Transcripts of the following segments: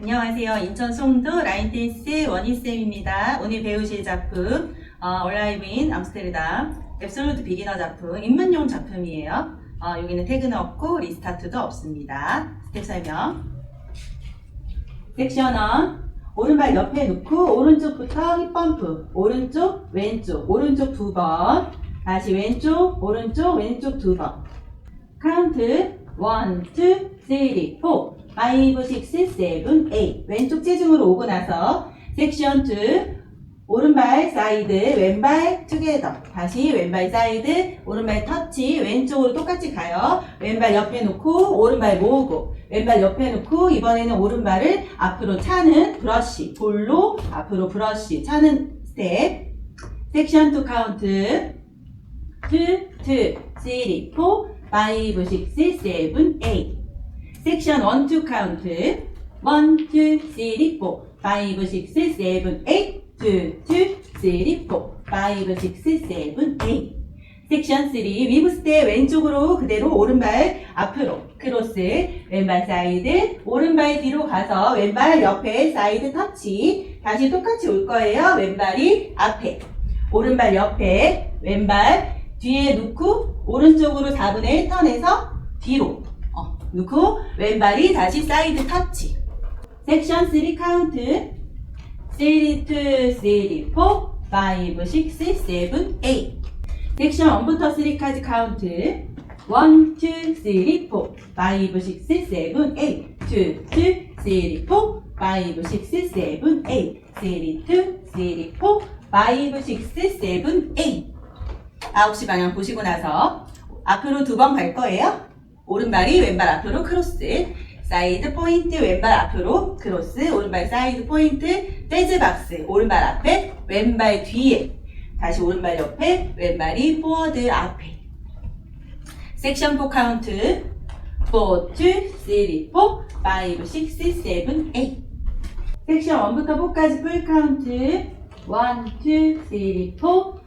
안녕하세요. 인천 송도 라인댄스 원희쌤입니다. 오늘 배우실 작품, 어, 얼라이브 인 암스테르담, 앱솔루트 비기너 작품, 입문용 작품이에요. 어, 여기는 태그는 없고 리스타트도 없습니다. 스텝 설명. 섹션 1. 오른발 옆에 놓고 오른쪽부터 힙 펌프. 오른쪽, 왼쪽, 오른쪽 두 번. 다시 왼쪽, 오른쪽, 왼쪽 두 번. 카운트 1, 2, 3, 4, 5, 6, 7, 8 왼쪽 체중으로 오고 나서 섹션 2 오른발 사이드 왼발 투게더 다시 왼발 사이드 오른발 터치 왼쪽으로 똑같이 가요. 왼발 옆에 놓고 오른발 모으고 왼발 옆에 놓고 이번에는 오른발을 앞으로 차는 브러쉬 볼로 앞으로 브러쉬 차는 스텝 섹션 2 카운트 2, 2, 3, 4, 5, 6, 7, 8 섹션 1, 2 카운트. 1, 2, 3, 4 5, 6, 7, 8 2, 2, 3, 4 5, 6, 7, 8 섹션 3 위브 스텝 왼쪽으로 그대로 오른발 앞으로 크로스 왼발 사이드 오른발 뒤로 가서 왼발 옆에 사이드 터치. 다시 똑같이 올 거예요. 왼발이 앞에. 오른발 옆에 왼발 뒤에 놓고 오른쪽으로 4분의 1 턴해서 뒤로. 어, 놓고 왼발이 다시 사이드 터치. 섹션 3 카운트. 3, 2, 3, 4, 5, 6, 7, 8 섹션 1부터 3까지 카운트. 1, 2, 3, 4, 5, 6, 7, 8 2, 2, 3, 4, 5, 6, 7, 8 3, 2, 3, 4, 5, 6, 7, 8 9시 방향 보시고 나서 앞으로 두 번 갈 거예요. 오른발이 왼발 앞으로 크로스. 사이드 포인트 왼발 앞으로 크로스. 오른발 사이드 포인트 재즈 박스. 오른발 앞에 왼발 뒤에. 다시 오른발 옆에 왼발이 포워드 앞에. 섹션 4 카운트 4, 2, 3, 4, 5, 6, 7, 8 섹션 1부터 4까지 풀 카운트 1, 2, 3, 4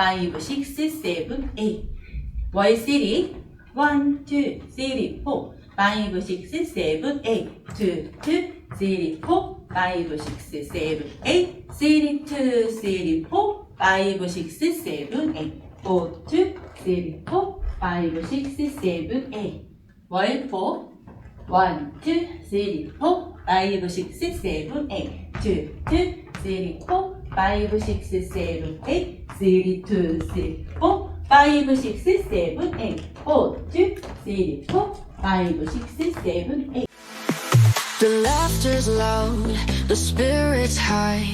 5, 6, 7, 8 월시리 1, 2, 3, 4 5, 6, 7, 8 2, 2, 3, 4 5, 6, 7, 8 3, 2, 3, 4 5, 6, 7, 8 4, 2, 3, 4 5, 6, 7, 8 월포 1, 2, 3, 4 5, 6, 7, 8 2, 2, 3, 4 5, 6, 7, 8 3, 2, 3, 4 5, 6, 7, 8 4, 2, 3, 4 5, 6, 7, 8 The laughter's loud, the spirit's high.